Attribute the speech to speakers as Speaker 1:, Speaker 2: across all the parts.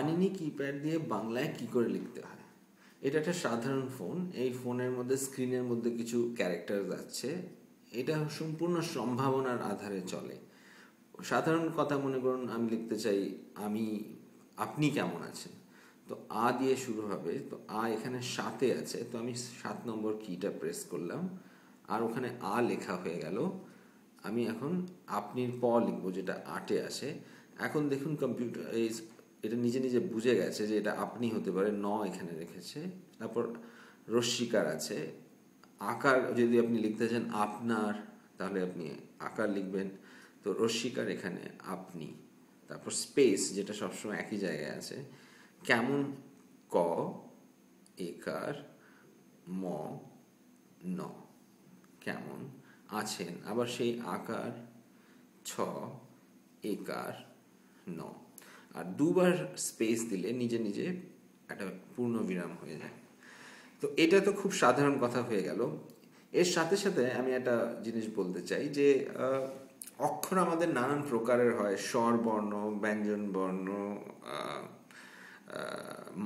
Speaker 1: Panini keypad দিয়ে বাংলায় কি করে লিখতে হয়? এটা একটা সাধারণ ফোন এই ফোনের মধ্যে স্ক্রিনের মধ্যে কিছু ক্যারেক্টার আছে। এটা সম্পূর্ণ সম্ভাবনার আধারে চলে। সাধারণ কথা মনে করুন, আমি লিখতে চাই, আমি, আপনি কেমন আছেন? তো আ দিয়ে শুরু হবে। তো আ এখানে সাতে আছে, তো আমি সাত নম্বর কিটা প্রেস করলাম। আর ওখানে আ লেখা হয়ে গেল। আমি এখন আপনির প লিখব, যেটা আটে আছে। এখন দেখুন কম্পিউটার এই এটা নিজে নিজে বুঝে গেছে যে এটা আপনি হতে পারে, ন এখানে রেখেছে। তারপর রস্বীকার আছে। আকার যদি আপনি লিখতে চান আপনার, তাহলে আপনি আকার লিখবেন। তো রস্বীকার এখানে আপনি। তারপর স্পেস যেটা সবসময় একই জায়গায় আছে। কেমন ক, একার, ম, ন। কেমন? আছেন। আবার সেই আকার, ছ, একার, ন। আর দুবার স্পেস দিলে নিজে নিজে একটা পূর্ণ বিরাম হয়ে যায়। তো এটা তো খুব সাধারণ কথা হয়ে গেল। এর সাথে সাথে আমি একটা জিনিস বলতে চাই যে অক্ষর আমাদের নানান প্রকারের হয়। স্বর, বর্ণ, ব্যঞ্জন, বর্ণ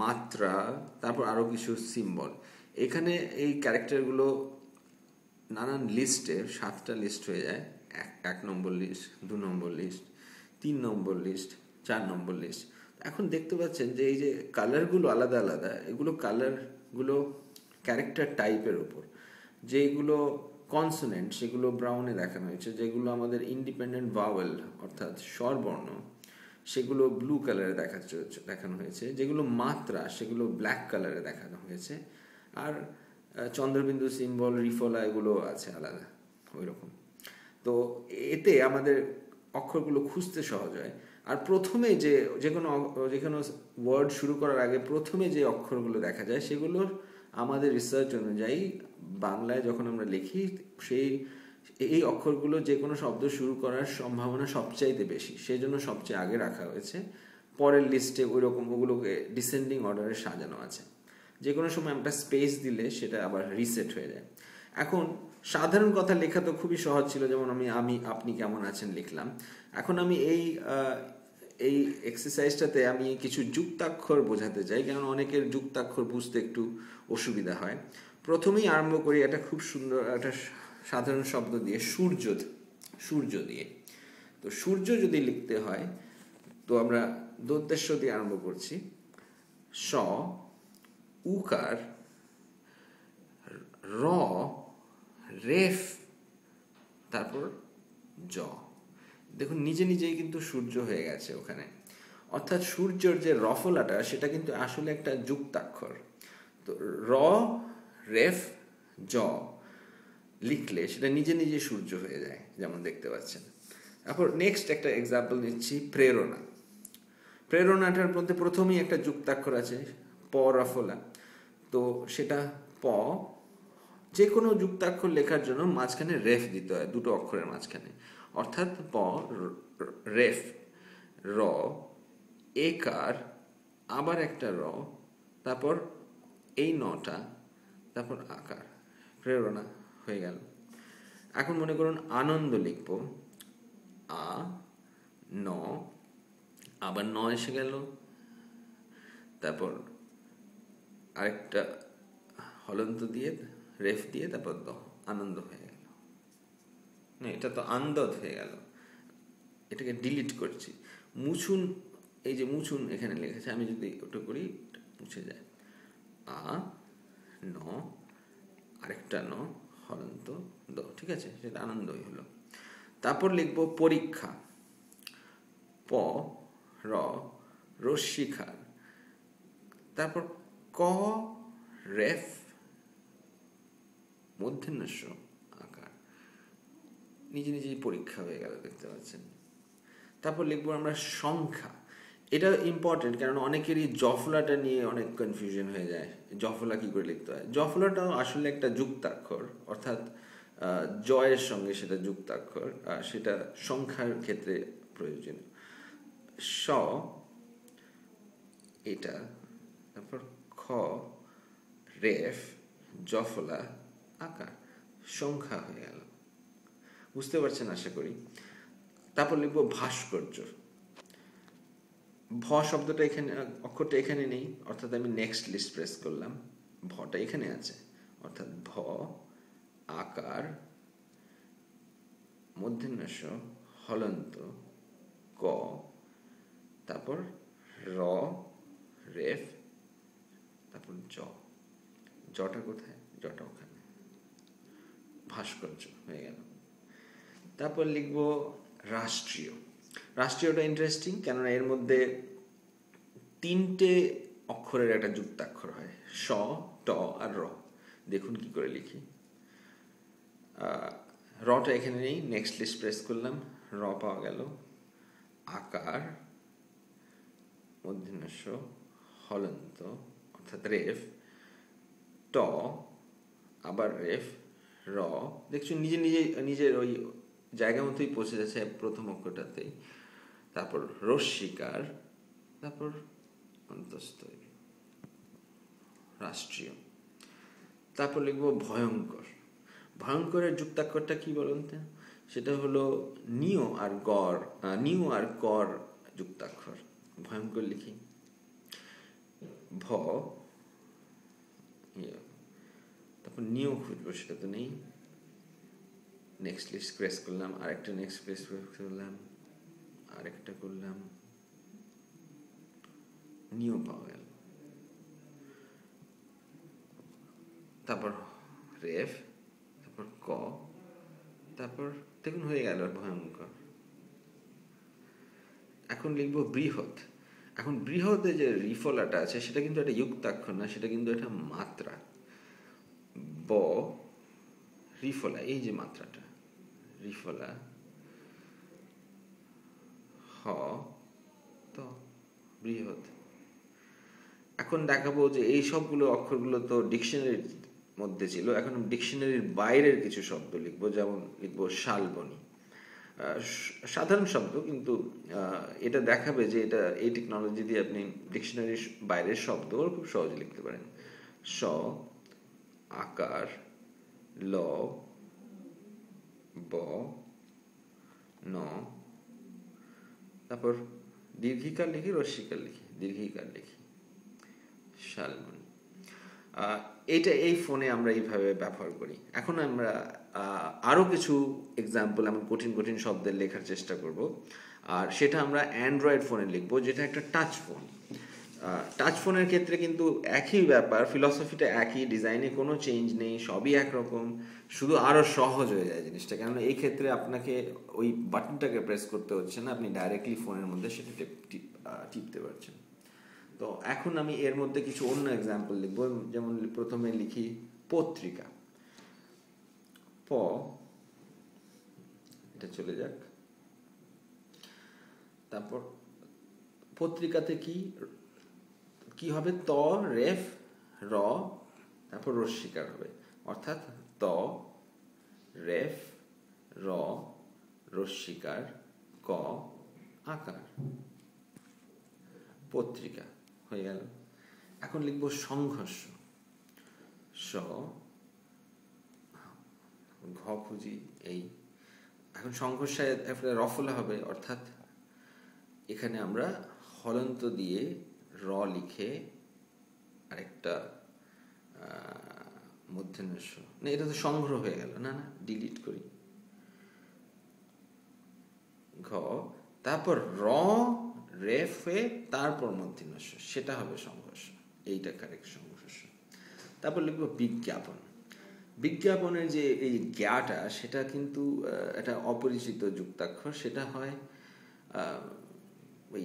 Speaker 1: মাত্রা, তারপর আরও কিছু সিম্বল এখানে এই ক্যারেক্টারগুলো নানান লিস্টে সাতটা লিস্ট হয়ে যায়। এক এক নম্বর লিস্ট দু নম্বর লিস্ট তিন নম্বর লিস্ট চার নম্বর লিস্ট এখন দেখতে পাচ্ছেন যে এই যে কালারগুলো আলাদা আলাদা, এগুলো কালারগুলো ক্যারেক্টার টাইপের ওপর যেগুলো কনসোনেন্ট সেগুলো ব্রাউনে দেখানো হয়েছে, যেগুলো আমাদের ইন্ডিপেন্ডেন্ট ভাওয়েল অর্থাৎ স্বরবর্ণ, সেগুলো ব্লু কালারে দেখা দেখানো হয়েছে। যেগুলো মাত্রা, সেগুলো ব্ল্যাক কালারে দেখানো হয়েছে। আর চন্দ্রবিন্দু সিম্বল রিফলা এগুলো আছে আলাদা ওই রকম তো এতে আমাদের অক্ষরগুলো খুঁজতে সহজ হয়। আর প্রথমে যে যে কোনো যে কোনো ওয়ার্ড শুরু করার আগে প্রথমে যে অক্ষরগুলো দেখা যায় সেগুলোর আমাদের রিসার্চ অনুযায়ী বাংলায় যখন আমরা লিখি, সেই, এই অক্ষরগুলো যে কোনো শব্দ শুরু করার সম্ভাবনা সবচাইতে বেশি সেই জন্য সবচেয়ে আগে রাখা হয়েছে। পরের লিস্টে ওই রকম ওগুলোকে ডিসেন্ডিং অর্ডারে সাজানো আছে। যে কোনো সময় আমরা স্পেস দিলে সেটা আবার রিসেট হয়ে যায়। এখন সাধারণ কথা লেখা তো খুবই সহজ ছিল, যেমন আমি আমি, আপনি কেমন আছেন লিখলাম। এখন আমি এই এই এক্সারসাইজটাতে আমি কিছু যুক্তাক্ষর বোঝাতে চাই কারণ অনেকের যুক্তাক্ষর বুঝতে একটু অসুবিধা হয়। প্রথমেই আরম্ভ করি একটা খুব সুন্দর একটা সাধারণ শব্দ দিয়ে, সূর্য সূর্য দিয়ে। তো সূর্য যদি লিখতে হয়, তো আমরা দোদ্দেশ্য দিয়ে আরম্ভ করছি। স, উকার, র রেফ, তারপর জ। দেখুন, নিজে নিজেই কিন্তু সূর্য হয়ে গেছে ওখানে। অর্থাৎ সূর্যর যে রফলাটা, সেটা কিন্তু আসলে একটা যুক্তাক্ষর। তো র, রেফ, জ লিখলে সেটা নিজে নিজে সূর্য হয়ে যায়, যেমন দেখতে পাচ্ছেন। তারপর নেক্সট একটা এক্সাম্পল নিচ্ছি, প্রেরণা। প্রেরণাটার মধ্যে প্রথমেই একটা যুক্তাক্ষর আছে, প রফলা। তো সেটা প যে কোনো যুক্তাক্ষর লেখার জন্য মাঝখানে রেফ দিতে হয়, দুটো অক্ষরের মাঝখানে। অর্থাৎ প রেফ, র, একার, আবার একটা র, তারপর এই নটা, তারপর আকার। প্রেরণা হয়ে গেল। এখন মনে করুন আনন্দ লিখব। আ, ন, আবার ন এসে গেল। তারপর আরেকটা হলন্ত দিয়ে রেফ দিয়ে তারপর দ, আনন্দ হয়ে গেল। না এটা তো আন্দদ হয়ে গেল। এটাকে ডিলিট করছি। মুছুন, এই যে মুছুন এখানে লেখেছে আমি যদি ওটা করি মুছে যায়। আ, ন, আরেকটা ন হলন্ত দ, ঠিক আছে? সেটা আনন্দই হলো। তারপর লিখব পরীক্ষা। প, র, রশ্মিখার। তারপর ক, রেফ মধ্যাহ্নস্য আকার। নিজে নিজেই পরীক্ষা হয়ে গেল, দেখতে পাচ্ছেন। তারপর লিখব আমরা সংখ্যা। এটা ইম্পর্টেন্ট কারণ অনেকেরই জফলাটা নিয়ে অনেক কনফিউশন হয়ে যায়। জফলা কি করে লিখতে হয়? জফলাটাও আসলে একটা যুক্তাক্ষর, অর্থাৎ জয়ের সঙ্গে সেটা যুক্তাক্ষর আর সেটা সংখ্যার ক্ষেত্রে প্রয়োজনীয় স, এটা, তারপর খ, রেফ, জফলা আকার, সংখ্যা হয়ে গেল। বুঝতে পারছেন আশা করি? তারপর লিখব ভাস্কর্য। ভ শব্দটা এখানে, অক্ষরটা এখানে নেই, অর্থাৎ আমি নেক্সট লিস্ট প্রেস করলাম। ভটা এখানে আছে। অর্থাৎ ভ, আকার, মধ্যন্যাস, হলন্ত, ক, তারপর র রেফ তারপর জ। জটা কোথায়? জটা ওখানে। ভাস্কর্য হয়ে গেল। তারপর লিখব রাষ্ট্রীয়। রাষ্ট্রীয়টা ইন্টারেস্টিং কেননা এর মধ্যে তিনটে অক্ষরের একটা যুক্তাক্ষর হয়, স, ট আর র। দেখুন কি করে লিখি। রটা এখানে নেই নেক্সট লিস্ট প্রেস করলাম, র পাওয়া গেল, আকার মধ্যনস্য হলন্ত, অর্থাৎ রেফ ট, আবার রেফ র। দেখছ নিজে নিজে, নিজের ওই জায়গা মতোই পৌঁছে যাচ্ছে প্রথম অক্ষরটাতেই। তারপর রস্বীকার তারপর অন্তস্থ রাষ্ট্রীয়। তারপর লিখব ভয়ঙ্কর। ভয়ঙ্করের যুক্তাক্ষরটা কি বলুন তো? সেটা হলো নিও আর গড় নিও আর কর যুক্তাক্ষর। ভয়ঙ্কর লিখি। ভ তারপর নিও খুঁজবো, সেটা তো নেই। নেক্সট লিস্ট প্রেস করলাম, আরেকটা নেক্সট প্রেস করলাম, আরেকটা করলাম। নিও পাওয়া গেল। তারপর রেফ তারপর ক, তারপর দেখুন হয়ে গেল ভয়ঙ্কর। এখন লিখব বৃহৎ। এখন বৃহতে যে রিফলাটা আছে, সেটা কিন্তু একটা যুক্তাক্ষর না, সেটা কিন্তু একটা মাত্রা। ব, রিফলা, এই যে মাত্রাটা, রিফলা, হ, ত, বৃহৎ। এখন দেখাবো যে এই সবগুলো অক্ষরগুলো তো ডিকশনারির মধ্যে ছিল, এখন ডিকশনারির বাইরের কিছু শব্দ লিখব, যেমন লিখব শালবনি। সাধারণ শব্দ, কিন্তু এটা দেখাবে যে এটা, এই টেকনোলজি দিয়ে আপনি ডিকশনারির বাইরের শব্দ খুব সহজে লিখতে পারেন। স আকার, ল, ব, ন। তারপর দীর্ঘিকার লিখি রস্বীকার লিখি, দীর্ঘিকার লিখি। শালমনি। এটা এই ফোনে আমরা এইভাবে ব্যবহার করি। এখন আমরা আরও কিছু এক্সাম্পল এমন কঠিন কঠিন শব্দের লেখার চেষ্টা করব। আর সেটা আমরা অ্যান্ড্রয়েড ফোনে লিখব, যেটা একটা টাচ ফোন টাচ ফোনের ক্ষেত্রে কিন্তু একই ব্যাপার ফিলসফিটা একই ডিজাইনে কোনো চেঞ্জ নেই, সবই একরকম, শুধু আরও সহজ হয়ে যায় জিনিসটা। কেননা এই ক্ষেত্রে আপনাকে ওই বাটনটাকে প্রেস করতে হচ্ছে না, আপনি ডাইরেক্টলি ফোনের মধ্যে সেটা টিপতে পারছেন। তো এখন আমি এর মধ্যে কিছু অন্য এক্সাম্পল লিখব, যেমন প্রথমে লিখি পত্রিকা। প, এটা চলে যাক। তারপর পত্রিকাতে কি কি হবে? ত, রেফ, র, তারপর রস্বীকার হবে। অর্থাৎ ত, রেফ, র রস্বীকার ক, আকার। পত্রিকা, হয়ে গেল। এখন লিখব সংঘর্ষ। স, ঘ খুঁজি, এই। এখন সংঘর্ষে রফলা হবে, অর্থাৎ এখানে আমরা হলন্ত দিয়ে র লিখে আরেকটা মধ্যাহ্নস্য না, এটা তো সংগ্রহ হয়ে গেল। না না ডিলিট করি। ঘ, তারপর র রেফে তারপর মধ্যিনস্য সেটা হবে সংঘর্ষ। এইটা কারেক্ট সংঘর্ষ। তারপর লিখব বিজ্ঞাপন। বিজ্ঞাপনের যে এই জ্ঞাটা, সেটা কিন্তু একটা অপরিচিত যুক্তাক্ষর সেটা হয় ওই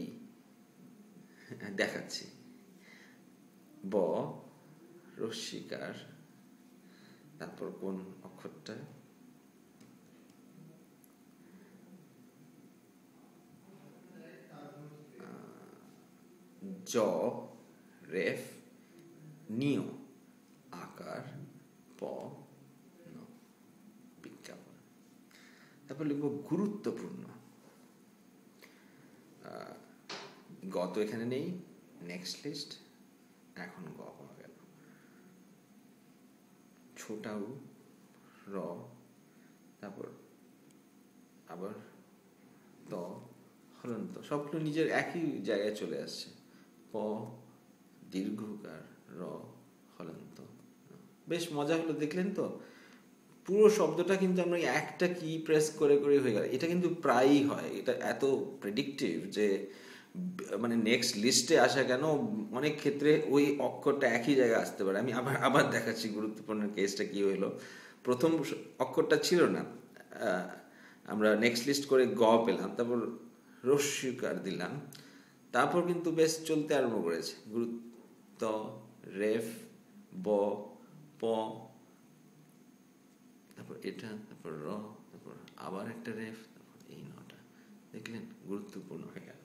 Speaker 1: দেখাচ্ছি। ব রস্বীকার তারপর কোন অক্ষরটা? জ, রেফ, নিয়, আকার, প বিজ্ঞাপন। তারপর লিখব গুরুত্বপূর্ণ। এখানে নেই। নেক্সট লিস্ট এখন গ পাওয়া গেল। ছোটাউ, র, তারপর আবার ত হলন্ত সবগুলো নিজের একই জায়গায় চলে আসছে। প দীর্ঘকার, র হলন্ত বেশ মজা হলো, দেখলেন তো? পুরো শব্দটা কিন্তু আমরা একটা কি প্রেস করে করে হয়ে গেল। এটা কিন্তু প্রায়ই হয়। এটা এত প্রেডিক্টিভ যে মানে নেক্সট লিস্টে আসা কেন? অনেক ক্ষেত্রে ওই অক্ষরটা একই জায়গায় আসতে পারে। আমি আবার আবার দেখাচ্ছি গুরুত্বপূর্ণ কেসটা কি হলো। প্রথম অক্ষরটা ছিল না। আমরা নেক্সট লিস্ট করে গ পেলাম, তারপর রস্যকার দিলাম। তারপর কিন্তু বেশ চলতে আরম্ভ করেছে। গুরুত্ব, রেফ, ব, প, তারপর এটা, তারপর র, তারপর আবার একটা রেফ, তারপর এই নটা। দেখলেন, গুরুত্বপূর্ণ হয়ে গেল।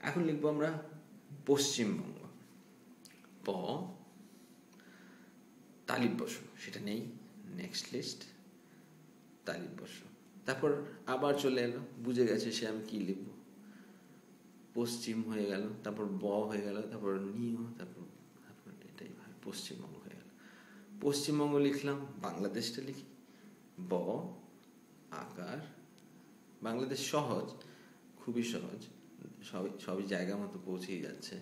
Speaker 1: এখন লিখব আমরা পশ্চিমবঙ্গ। প, তালিব বসু সেটা নেই নেক্সট লিস্ট তালিব বসু তারপর আবার চলে এলো, বুঝে গেছে সে আমি কি লিখব। পশ্চিম হয়ে গেল, তারপর ব হয়ে গেল, তারপর নিয়, তারপর তারপর এটাই পশ্চিমবঙ্গ হয়ে গেল। পশ্চিমবঙ্গ লিখলাম, বাংলাদেশটা লিখি। ব, আকার, বাংলাদেশ সহজ, খুবই সহজ। সবই সবই জায়গা মতো পৌঁছেই যাচ্ছে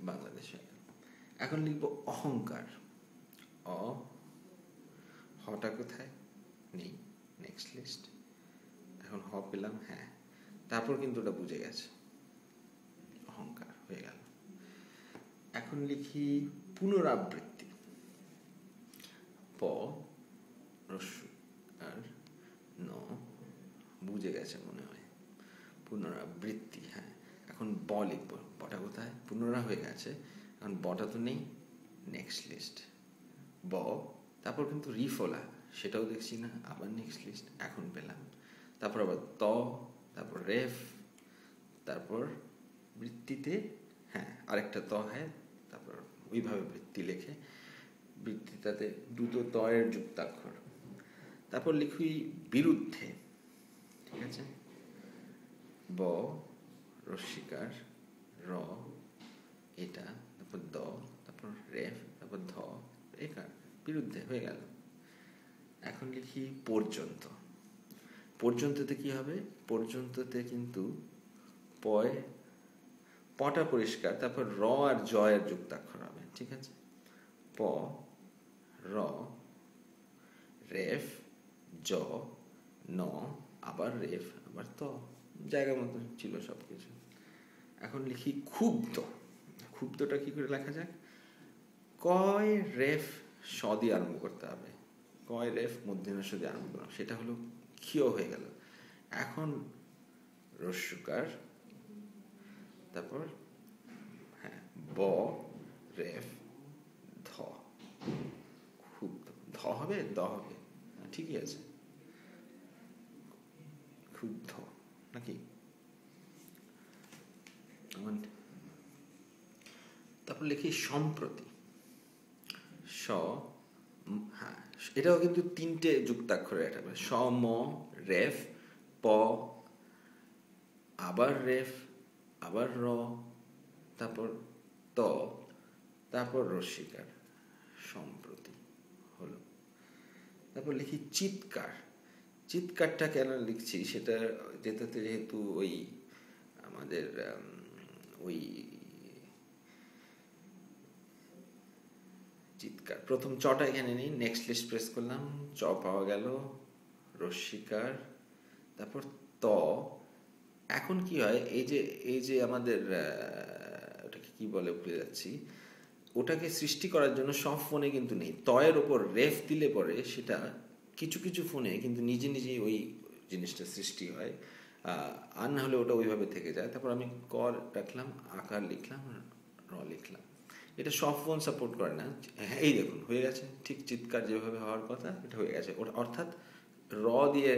Speaker 1: বাংলাদেশে। এখন লিখব অহংকার। অ, হটা কোথায়? নেই নেক্সট লিস্ট এখন হ পেলাম হ্যাঁ। তারপর কিন্তু ওটা বুঝে গেছে। অহংকার হয়ে গেল। এখন লিখি পুনরাবৃত্তি। প রস্যু আর ন, বুঝে গেছে মনে হয়। পুনরাবৃত্তি হ্যাঁ। এখন ব লিখব। বটা কোথায়? পুনরা হয়ে গেছে। এখন বটা তো নেই। নেক্সট লিস্ট ব, তারপর কিন্তু রিফোলা। সেটাও দেখছি না। আবার নেক্সট লিস্ট এখন পেলাম। তারপর আবার ত, তারপর রেফ, তারপর বৃত্তিতে হ্যাঁ আরেকটা ত হ্যাঁ। তারপর ওইভাবে বৃত্তি লেখে। বৃত্তিটাতে দুটো তয়ের যুক্তাক্ষর। তারপর লিখুই বিরুদ্ধে। ঠিক আছে? ব রস্বীকার র, এটা, তারপর দ, তারপর রেফ, তারপর ধ, একার বিরুদ্ধে হয়ে গেল। এখন লিখি পর্যন্ত। পর্যন্ততে কি হবে? পর্যন্ততে কিন্তু পয়, পটা পরিষ্কার, তারপর র আর জয়ের যুক্তাক্ষর হবে, ঠিক আছে? প, র, রেফ, জ, ন, আবার রেফ, আবার ত। জায়গা মতো ছিল সব কিছু এখন লিখি ক্ষুব্ধ। ক্ষুব্ধটা কি করে লেখা যাক? কয় রেফ স দিয়ে আরম্ভ করতে হবে। কয় রেফ মধ্যমাংশ দিয়ে আরম্ভ করলাম। সেটা হলো ক্ষীয় হয়ে গেল। এখন রস্যকার তারপর হ্যাঁ ব, রেফ, ধ। খুব ধ হবে, দ হবে। ঠিকই আছে। ক্ষুব্ধ। নাকি? তারপর লিখি সম্প্রতি। স হ্যাঁ এটাও কিন্তু তিনটে যুক্তাক্ষরে এটা স ম রেফ প আবার রেফ আবার র তারপর ত তারপর রস্বীকার সম্প্রতি হলো। তারপর লিখি চিৎকার। চিৎকারটা কেন লিখছি সেটা যেটাতে যেহেতু ওই আমাদের ওই চিৎকার। প্রথম চটা এখানে নেই নেক্সট লিস্ট প্রেস করলাম, চ পাওয়া গেল রস্বীকার তারপর ত। এখন কি হয়, এই যে এই যে আমাদের ওটাকে কি বলে ভুলে যাচ্ছি, ওটাকে সৃষ্টি করার জন্য সব ফোনে কিন্তু নেই। তয়ের ওপর রেফ দিলে পরে সেটা কিছু কিছু ফোনে কিন্তু নিজে নিজেই ওই জিনিসটা সৃষ্টি হয়। আর না হলে ওটা ওইভাবে থেকে যায়। তারপর আমি কর রাখলাম, আকার লিখলাম র লিখলাম। এটা সব ফোন সাপোর্ট করে না। হ্যাঁ এই দেখুন, হয়ে গেছে। ঠিক চিৎকার যেভাবে হওয়ার কথা, এটা হয়ে গেছে। ওটা অর্থাৎ র দিয়ে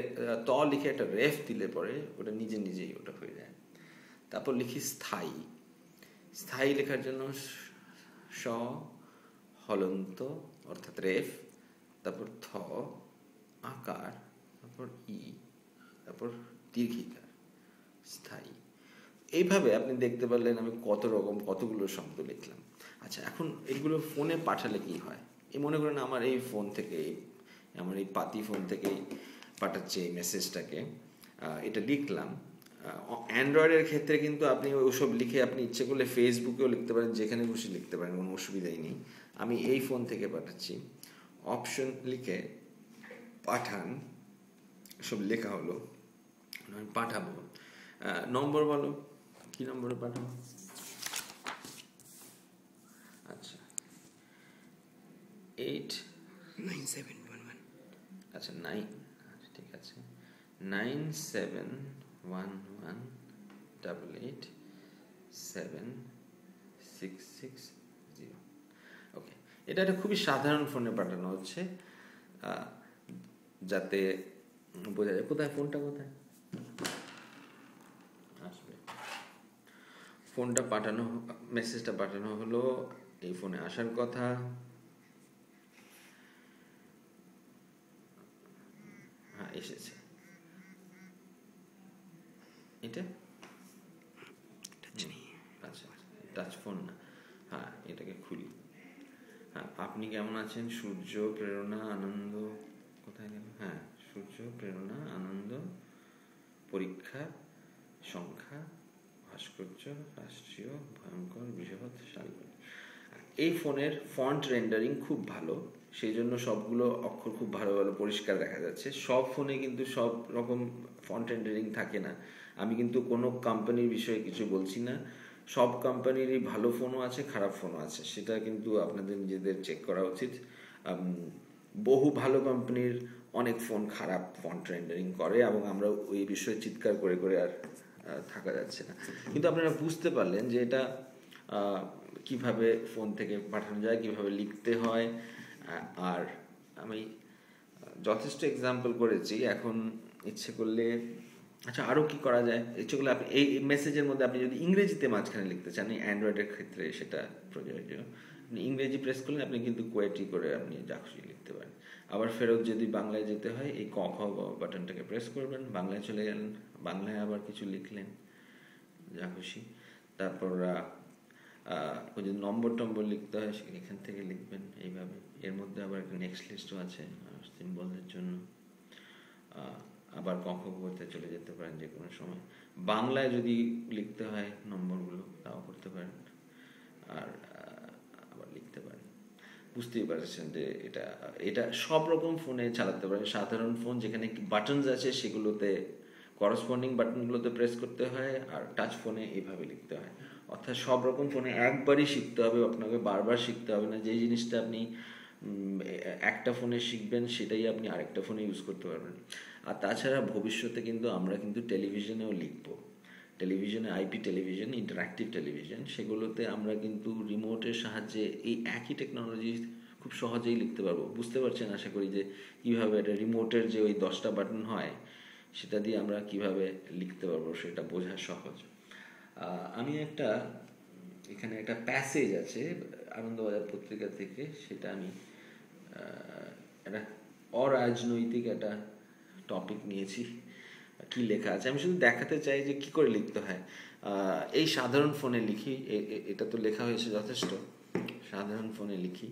Speaker 1: ত লিখে একটা রেফ দিলে পরে ওটা নিজে নিজেই ওটা হয়ে যায়। তারপর লিখি স্থায়ী। স্থায়ী লেখার জন্য স হলন্ত, অর্থাৎ রেফ তারপর থ আকার, তারপর ই, তারপর দীর্ঘিকার, স্থায়ী। এইভাবে আপনি দেখতে পারলেন আমি কত রকম কতগুলো শব্দ লিখলাম। আচ্ছা এখন এগুলো ফোনে পাঠালে কি হয়? এই মনে করেন আমার এই ফোন থেকে, আমার এই পাতি ফোন থেকেই পাঠাচ্ছে এই মেসেজটাকে এটা লিখলাম। অ্যান্ড্রয়েডের ক্ষেত্রে কিন্তু আপনি ওসব লিখে আপনি ইচ্ছে করলে ফেসবুকেও লিখতে পারেন, যেখানে খুশি লিখতে পারেন, কোনো অসুবিধাই নেই। আমি এই ফোন থেকে পাঠাচ্ছি। অপশন লিখে পাঠান সব লেখা হলো আমি পাঠাবো। নম্বর বলো কি নম্বরে পাঠাবো? আচ্ছা। Eight
Speaker 2: nine seven one one
Speaker 1: আচ্ছা নাইন আচ্ছা ঠিক আছে। Nine seven one one double eight seven six six zero okay এটা একটা খুবই সাধারণ ফোনে পাঠানো হচ্ছে। যাতে বোঝা যায় কোথায় ফোনটা কোথায়? আসবে। ফোনটা পাঠানো মেসেজটা পাঠানো হলো এই ফোনে আসার কথা। হ্যাঁ এসেছে। এটা?
Speaker 2: টাচ
Speaker 1: আচ্ছা টাচ ফোন না। হ্যাঁ এটাকে খুলি। হ্যাঁ আপনি কেমন আছেন? সূর্য প্রেরণা আনন্দ? কোথায় গেল হ্যাঁ সূর্য, প্রেরণা, আনন্দ, পরীক্ষা, সংখ্যা, ভাস্কর্য, রাষ্ট্রীয়, ভয়ঙ্কর, বৃহৎ সারিবল এই ফোনের ফন্ট রেন্ডারিং খুব ভালো, সেই জন্য সবগুলো অক্ষর খুব ভালো ভালো পরিষ্কার দেখা যাচ্ছে। সব ফোনে কিন্তু সব রকম ফন্ট রেন্ডারিং থাকে না। আমি কিন্তু কোনো কোম্পানির বিষয়ে কিছু বলছি না। সব কোম্পানিরই ভালো ফোনও আছে, খারাপ ফোনও আছে। সেটা কিন্তু আপনাদের নিজেদের চেক করা উচিত। বহু ভালো কোম্পানির অনেক ফোন খারাপ ফন্ট রেন্ডারিং করে এবং আমরা ওই বিষয়ে চিৎকার করে করে আর থাকা যাচ্ছে না। কিন্তু আপনারা বুঝতে পারলেন যে এটা কীভাবে ফোন থেকে পাঠানো যায়, কীভাবে লিখতে হয় আর আমি যথেষ্ট এক্সাম্পল করেছি। এখন ইচ্ছে করলে আচ্ছা আরও কি করা যায়? ইচ্ছে করলে আপনি, এই মেসেজের মধ্যে আপনি যদি ইংরেজিতে মাঝখানে লিখতে চান অ্যান্ড্রয়েডের ক্ষেত্রে সেটা প্রযোজ্য। ইংরেজি প্রেস করলে আপনি কিন্তু কোয়েটি করে আপনি খুশি লিখতে পারেন। আবার ফেরত যদি বাংলায় যেতে হয় এই ক খ বাটনটাকে প্রেস করবেন বাংলায় চলে গেলেন বাংলায় আবার কিছু লিখলেন যা খুশি। তারপর আহ, আহ, ওই যে নম্বর টম্বর লিখতে হয় এখান থেকে লিখবেন এইভাবে। এর মধ্যে আবার একটা নেক্সট লিস্টও আছে সিম্বলের জন্য। আবার কক্ষ করতে চলে যেতে পারেন যে কোনো সময়। বাংলায় যদি লিখতে হয় নম্বরগুলো তাও করতে পারেন। আর আহ, আবার লিখতে পারেন বুঝতেই পারছেন যে এটা এটা সব রকম ফোনে চালাতে পারেন সাধারণ ফোন যেখানে বাটনস আছে সেগুলোতে করসপন্ডিং বাটনগুলোতে প্রেস করতে হয় আর টাচ ফোনে এইভাবে লিখতে হয়। অর্থাৎ সব রকম ফোনে একবারই শিখতে হবে, আপনাকে বারবার শিখতে হবে না। যে জিনিসটা আপনি একটা ফোনে শিখবেন সেটাই আপনি আরেকটা ফোনে ইউজ করতে পারবেন। আর তাছাড়া ভবিষ্যতে কিন্তু আমরা কিন্তু টেলিভিশনেও লিখব। টেলিভিশনে আইপি টেলিভিশন ইন্টারাক্টিভ টেলিভিশন সেগুলোতে আমরা কিন্তু রিমোটের সাহায্যে এই একই টেকনোলজি খুব সহজেই লিখতে পারব। বুঝতে পারছেন আশা করি যে কীভাবে এটা রিমোটের যে ওই দশটা বাটন হয়, সেটা দিয়ে আমরা কীভাবে লিখতে পারব সেটা বোঝা সহজ। আমি একটা, এখানে একটা প্যাসেজ আছে, আনন্দবাজার পত্রিকা থেকে, সেটা আমি একটা অরাজনৈতিক একটা টপিক নিয়েছি। কি লেখা আছে? আমি শুধু দেখাতে চাই যে কি করে লিখতে হয়। এই সাধারণ ফোনে লিখি এটা তো লেখা হয়েছে যথেষ্ট। সাধারণ ফোনে লিখি।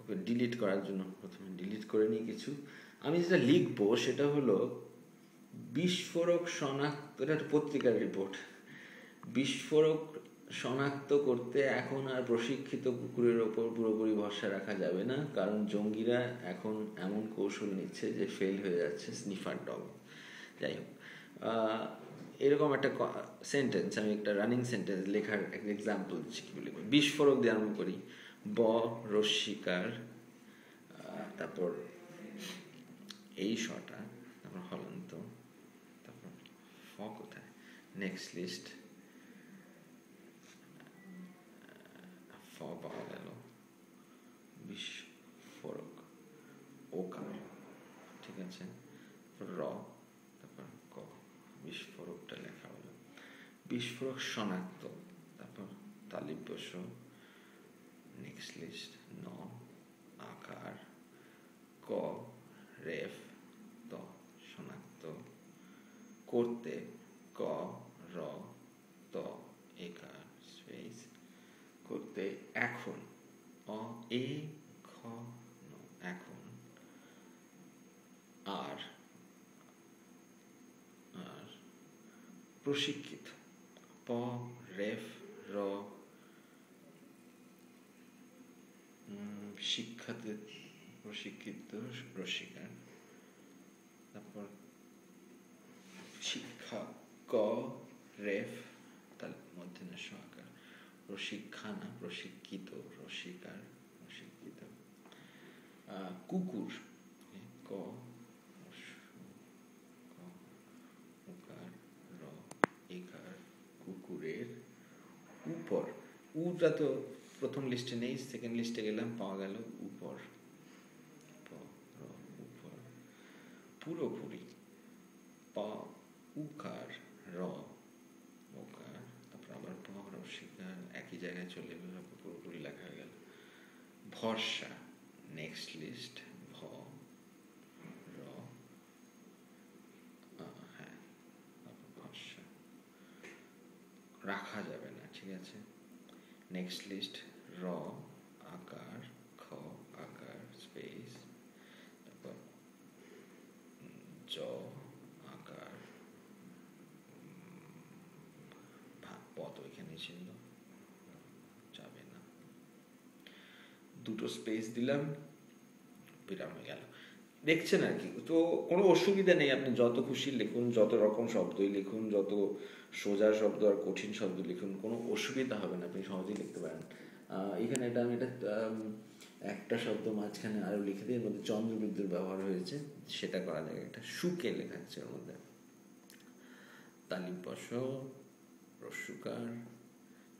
Speaker 1: ওকে ডিলিট করার জন্য প্রথমে ডিলিট করে নিই কিছু। আমি যেটা লিখব সেটা হলো, বিস্ফোরক শনাক্ত, এটা একটা পত্রিকার রিপোর্ট বিস্ফোরক শনাক্ত করতে এখন আর প্রশিক্ষিত কুকুরের ওপর পুরোপুরি ভরসা রাখা যাবে না, কারণ জঙ্গিরা এখন এমন কৌশল নিচ্ছে যে ফেল হয়ে যাচ্ছে স্নিফার ডগ যাই হোক এরকম একটা সেন্টেন্স আমি একটা রানিং সেন্টেন্স লেখার একটা এক্সাম্পল দিচ্ছি, কি বলি, বিস্ফোরক দিয়ে আরম্ভ করি। ব রস্বীকার তারপর এই শটা, তারপর হলন্ত, তারপর ফ কোথায়? নেক্সট লিস্ট ফ পাওয়া গেল বিস্ফোরক ওকার ঠিক আছে? র, তারপর ক, বিস্ফোরকটা লেখা হলো। বিস্ফোরক শনাক্ত, তারপর তালিব্যস নেক্সট লিস্ট ন, আকার, ক, রেফ, ত, শনাক্ত, করতে, ক বলতে এখন। অ, এ, খ এখন। আর আর, প্রশিক্ষিত। প, রেফ, র শিক্ষাতে প্রশিক্ষিত রসিকা তারপর শিক্ষা, ক, রেফ প্রশিক্ষানা প্রশিক্ষিত রসিকার প্রশিক্ষিত। কুকুর ক কুকুরের উপর। উটা তো প্রথম লিস্টে নেই সেকেন্ড লিস্টে গেলাম, পাওয়া গেল উপর। উপর। পুরোপুরি। প, উকার, র ওকার তারপর আবার প রসিকার একই জায়গায় চলে গেল, পুরোপুরি লেখা হয়ে গেল। ভরসা নেক্সট লিস্ট ভ, র হ্যাঁ ভরসা। রাখা যাবে না, ঠিক আছে? নেক্সট লিস্ট র আকার খ আকার স্পেস তারপর উম, জ আকার ভাগ পদ ওইখানে ছিল যাবে না দুটো স্পেস দিলাম, বিরাম হয়ে গেল। দেখছেন আর কি, তো কোনো অসুবিধা নেই, আপনি যত খুশি লিখুন, যত রকম শব্দই লিখুন, যত সোজা শব্দ আর কঠিন শব্দ লিখুন, কোনো অসুবিধা হবে না, আপনি সহজেই লিখতে পারেন। এখানে এটা আমি এটা একটা শব্দ মাঝখানে আরও লিখে দিই, এর মধ্যে চন্দ্রবিদ্যুর ব্যবহার হয়েছে, সেটা করা যায় এটা সুকে লেখা আছে ওর মধ্যে। তালিম পশ রস্যুকার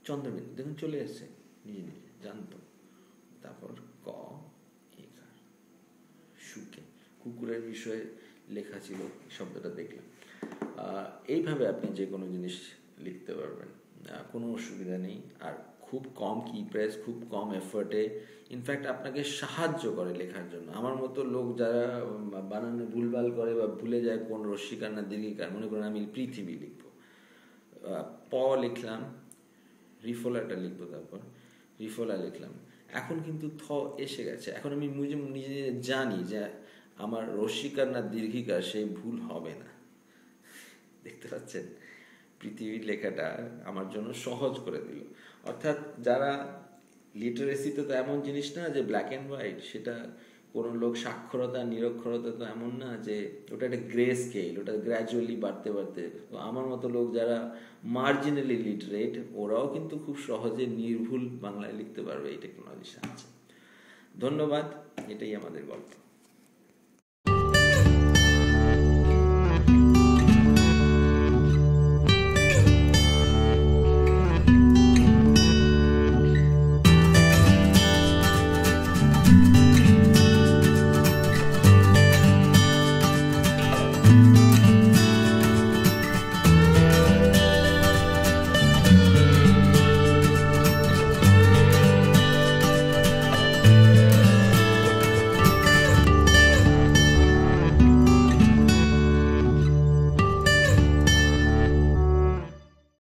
Speaker 1: চন্দ্রবিন্দু দেখুন চলে এসছে নিজে নিজে জানতো। তারপর ক একার সুকে কুকুরের বিষয়ে লেখা ছিল শব্দটা দেখলাম। এইভাবে আপনি যে কোনো জিনিস লিখতে পারবেন। কোনো অসুবিধা নেই। আর খুব কম কি প্রেস, খুব কম এফার্টে, ইনফ্যাক্ট আপনাকে সাহায্য করে লেখার জন্য। আমার মতো লোক যারা বানানো ভুলভাল করে বা ভুলে যায়, কোন রস্যিকার না, দীর্ঘিকার, মনে করেন আমি পৃথিবী লিখব। প লিখলাম রিফোলাটা লিখব তারপর। রিফোলা লিখলাম এখন কিন্তু থ এসে গেছে। এখন আমি নিজে নিজে জানি যে আমার রসিকার না দীর্ঘিকার সেই ভুল হবে না। দেখতে পাচ্ছেন? পৃথিবীর লেখাটা আমার জন্য সহজ করে দিল। অর্থাৎ যারা লিটারেসি তো এমন জিনিস না যে ব্ল্যাক অ্যান্ড হোয়াইট সেটা কোনো লোক সাক্ষরতা, নিরক্ষরতা তো এমন না যে ওটা একটা গ্রে স্কেল ওটা গ্র্যাজুয়ালি বাড়তে বাড়তে। তো আমার মতো লোক যারা মার্জিনালি লিটারেট ওরাও কিন্তু খুব সহজে নির্ভুল বাংলায় লিখতে পারবে এই টেকনোলজির সাহায্যে। ধন্যবাদ, এটাই আমাদের গল্প।